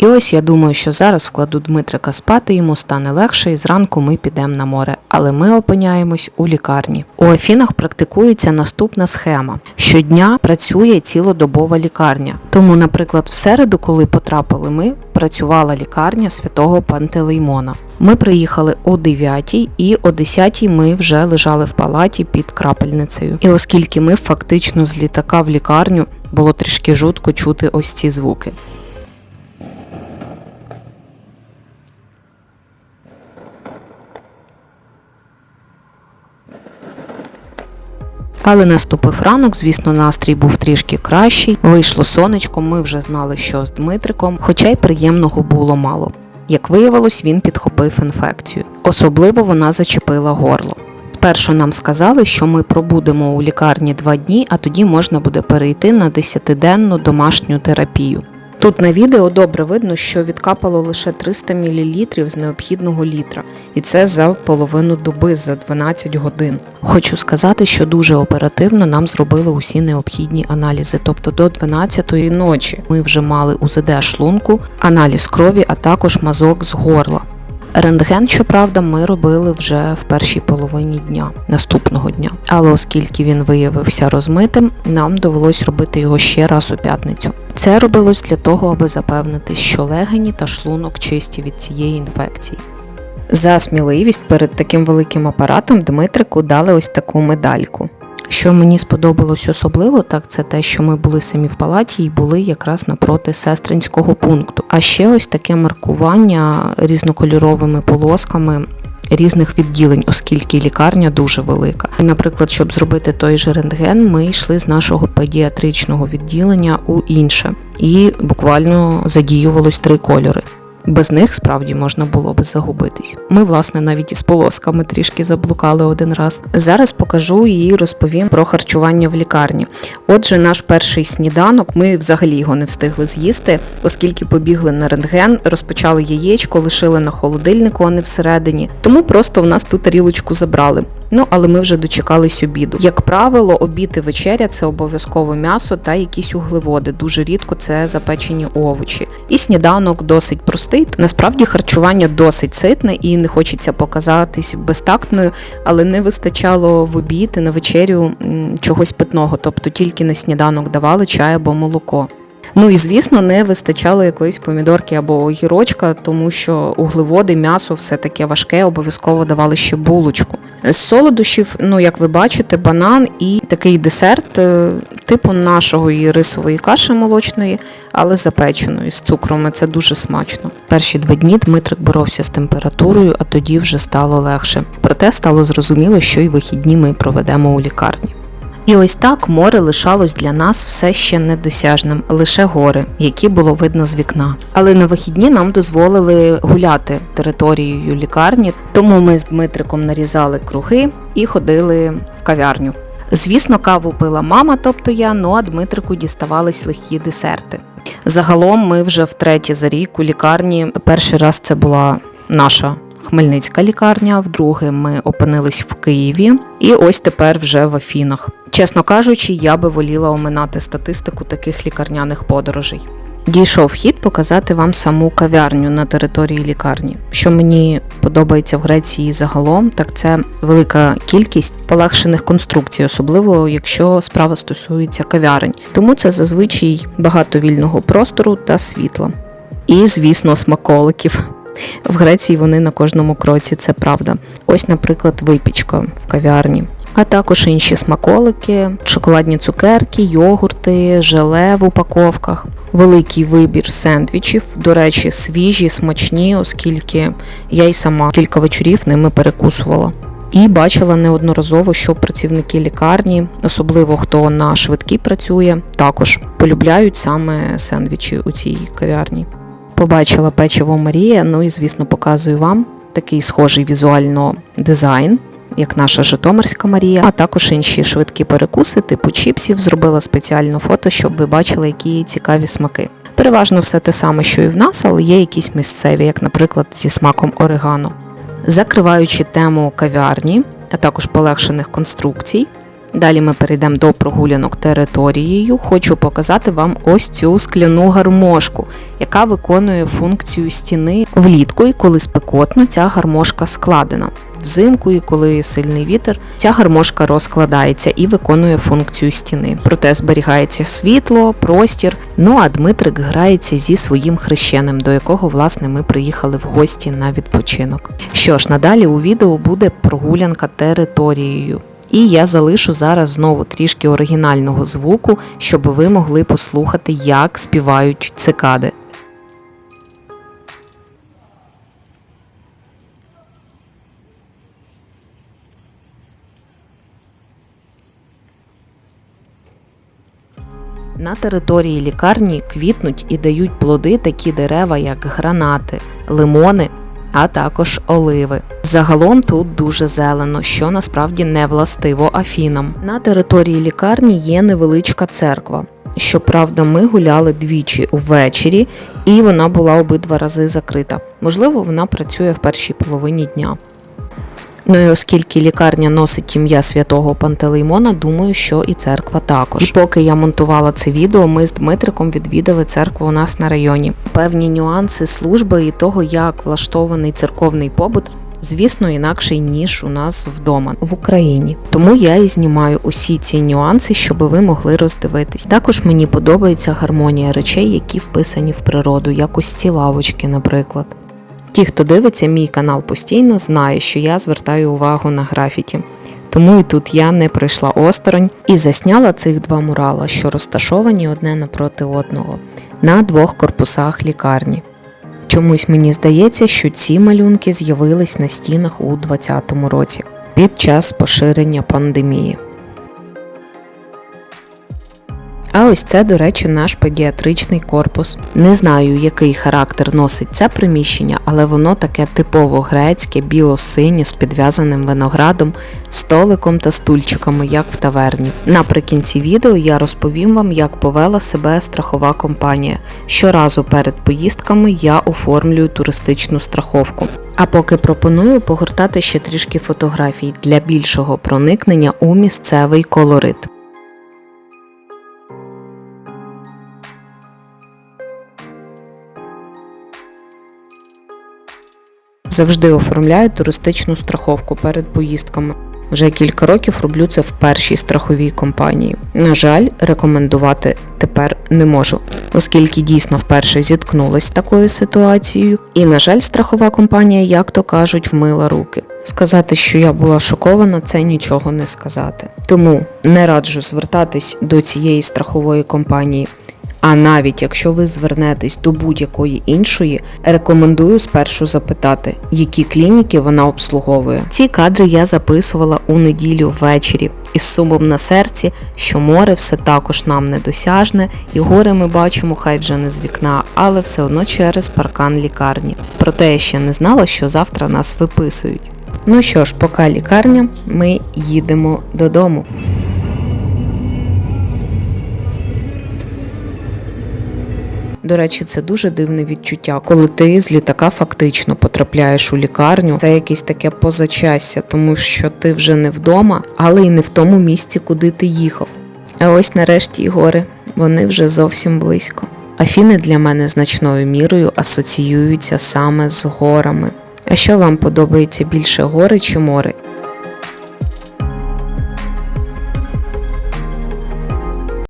І ось я думаю, що зараз вкладу Дмитрика спати, йому стане легше, і зранку ми підемо на море. Але ми опиняємось у лікарні. У Афінах практикується наступна схема: щодня працює цілодобова лікарня. Тому, наприклад, в середу, коли потрапили ми, працювала лікарня святого Пантелеймона. Ми приїхали о 9 і о 10 ми вже лежали в палаті під крапельницею. І оскільки ми фактично з літака в лікарню було трішки жутко чути ось ці звуки. Але наступив ранок, звісно, настрій був трішки кращий. Вийшло сонечко, ми вже знали, що з Дмитриком, хоча й приємного було мало. Як виявилось, він підхопив інфекцію. Особливо вона зачепила горло. Спершу нам сказали, що ми пробудемо у лікарні два дні, а тоді можна буде перейти на 10-денну домашню терапію. Тут на відео добре видно, що відкапало лише 300 мл з необхідного літра, і це за половину доби за 12 годин. Хочу сказати, що дуже оперативно нам зробили усі необхідні аналізи, тобто до 12-ї ночі ми вже мали УЗД шлунку, аналіз крові, а також мазок з горла. Рентген, щоправда, ми робили вже в першій половині дня наступного дня. Але оскільки він виявився розмитим, нам довелось робити його ще раз у п'ятницю. Це робилось для того, аби запевнитись, що легені та шлунок чисті від цієї інфекції. За сміливість перед таким великим апаратом Дмитрику дали ось таку медальку. Що мені сподобалось особливо, так це те, що ми були самі в палаті і були якраз напроти сестринського пункту. А ще ось таке маркування різнокольоровими полосками. Різних відділень, оскільки лікарня дуже велика. І, наприклад, щоб зробити той же рентген, ми йшли з нашого педіатричного відділення у інше, і буквально задіювалось три кольори. Без них справді можна було би загубитись. Ми, власне, навіть із полосками трішки заблукали один раз. Зараз покажу і розповім про харчування в лікарні. Отже, наш перший сніданок, ми взагалі його не встигли з'їсти, оскільки побігли на рентген, розпочали яєчко, лишили на холодильнику, а не всередині. Тому просто в нас ту тарілочку забрали. Ну, але ми вже дочекались обіду. Як правило, обід і вечеря це обов'язково м'ясо та якісь углеводи. Дуже рідко це запечені овочі. І сніданок досить простий. Насправді харчування досить ситне і не хочеться показатись безтактною, але не вистачало в обід і на вечерю чогось питного, тобто тільки на сніданок давали чай або молоко. Ну і звісно, не вистачало якоїсь помідорки або огірочка, тому що углеводи, м'ясо, все таке важке, обов'язково давали ще булочку. З солодощів, ну як ви бачите, банан і такий десерт, е, типу нашої рисової каші молочної, але запеченої з цукром. Це дуже смачно. Перші два дні Дмитрик боровся з температурою, а тоді вже стало легше. Проте стало зрозуміло, що й вихідні ми проведемо у лікарні. І ось так море лишалось для нас все ще недосяжним, лише гори, які було видно з вікна. Але на вихідні нам дозволили гуляти територією лікарні, тому ми з Дмитриком нарізали круги і ходили в кав'ярню. Звісно, каву пила мама, тобто я, ну а Дмитрику діставались легкі десерти. Загалом ми вже втретє за рік у лікарні. Перший раз це була наша Хмельницька лікарня, вдруге ми опинились в Києві, і ось тепер вже в Афінах. Чесно кажучи, я би воліла оминати статистику таких лікарняних подорожей. Дійшов хід показати вам саму кав'ярню на території лікарні. Що мені подобається в Греції загалом, так це велика кількість полегшених конструкцій, особливо якщо справа стосується кав'ярень. Тому це зазвичай багато вільного простору та світла. І, звісно, смаколиків. В Греції вони на кожному кроці, це правда. Ось, наприклад, випічка в кав'ярні. А також інші смаколики, шоколадні цукерки, йогурти, желе в упаковках, великий вибір сендвічів, до речі, свіжі, смачні, оскільки я й сама кілька вечорів ними перекусувала. І бачила неодноразово, що працівники лікарні, особливо хто на швидкій працює, також полюбляють саме сендвічі у цій кав'ярні. Побачила печиво Марія, ну і звісно показую вам такий схожий візуально дизайн, як наша Житомирська Марія, а також інші швидкі перекуси, типу чіпсів. Зробила спеціально фото, щоб ви бачили, які цікаві смаки. Переважно все те саме, що і в нас, але є якісь місцеві, як, наприклад, зі смаком орегано. Закриваючи тему кав'ярні, а також полегшених конструкцій, Далі ми перейдемо до прогулянок територією. Хочу показати вам ось цю скляну гармошку, яка виконує функцію стіни влітку, і коли спекотно, ця гармошка складена. Взимку, і коли сильний вітер, ця гармошка розкладається і виконує функцію стіни. Проте зберігається світло, простір. Ну а Дмитрик грається зі своїм хрещеним, до якого власне ми приїхали в гості на відпочинок. Що ж, надалі у відео буде прогулянка територією. І я залишу зараз знову трішки оригінального звуку, щоб ви могли послухати, як співають цикади. На території лікарні квітнуть і дають плоди такі дерева, як гранати, лимони, а також оливи. Загалом тут дуже зелено, що насправді не властиво афінам. На території лікарні є невеличка церква. Щоправда, ми гуляли двічі увечері, і вона була обидва рази закрита. Можливо, вона працює в першій половині дня. Ну і оскільки лікарня носить ім'я святого Пантелеймона, думаю, що і церква також. І поки я монтувала це відео, ми з Дмитриком відвідали церкву у нас на районі. Певні нюанси служби і того, як влаштований церковний побут. Звісно, інакший ніж у нас вдома в Україні. Тому я і знімаю усі ці нюанси, щоб ви могли роздивитись. Також мені подобається гармонія речей, які вписані в природу, як ось ці лавочки, наприклад. Ті, хто дивиться мій канал постійно, знає, що я звертаю увагу на графіті. Тому і тут я не пройшла осторонь і засняла цих два мурала, що розташовані одне напроти одного, на двох корпусах лікарні. Чомусь мені здається, що ці малюнки з'явились на стінах у 2020 році під час поширення пандемії. А ось це, до речі, наш педіатричний корпус. Не знаю, який характер носить це приміщення, але воно таке типово грецьке, біло-синє з підв'язаним виноградом, столиком та стульчиками, як в таверні. Наприкінці відео я розповім вам, як повела себе страхова компанія. Щоразу перед поїздками я оформлюю туристичну страховку. А поки пропоную погортати ще трішки фотографій для більшого проникнення у місцевий колорит. Завжди оформляю туристичну страховку перед поїздками. Вже кілька років роблю це в першій страховій компанії. На жаль, рекомендувати тепер не можу, оскільки дійсно вперше зіткнулася з такою ситуацією. І, на жаль, страхова компанія, як то кажуть, вмила руки. Сказати, що я була шокована, це нічого не сказати. Тому не раджу звертатись до цієї страхової компанії. А навіть якщо ви звернетесь до будь-якої іншої, рекомендую спершу запитати, які клініки вона обслуговує. Ці кадри я записувала у неділю ввечері із сумом на серці, що море все також нам недосяжне, і гори ми бачимо, хай вже не з вікна, але все одно через паркан лікарні. Проте я ще не знала, що завтра нас виписують. Ну що ж, поки лікарня, ми їдемо додому. До речі, це дуже дивне відчуття, коли ти з літака фактично потрапляєш у лікарню. Це якесь таке позачастя, тому що ти вже не вдома, але й не в тому місці, куди ти їхав. А ось нарешті і гори, вони вже зовсім близько. Афіни для мене значною мірою асоціюються саме з горами. А що вам подобається більше гори чи море?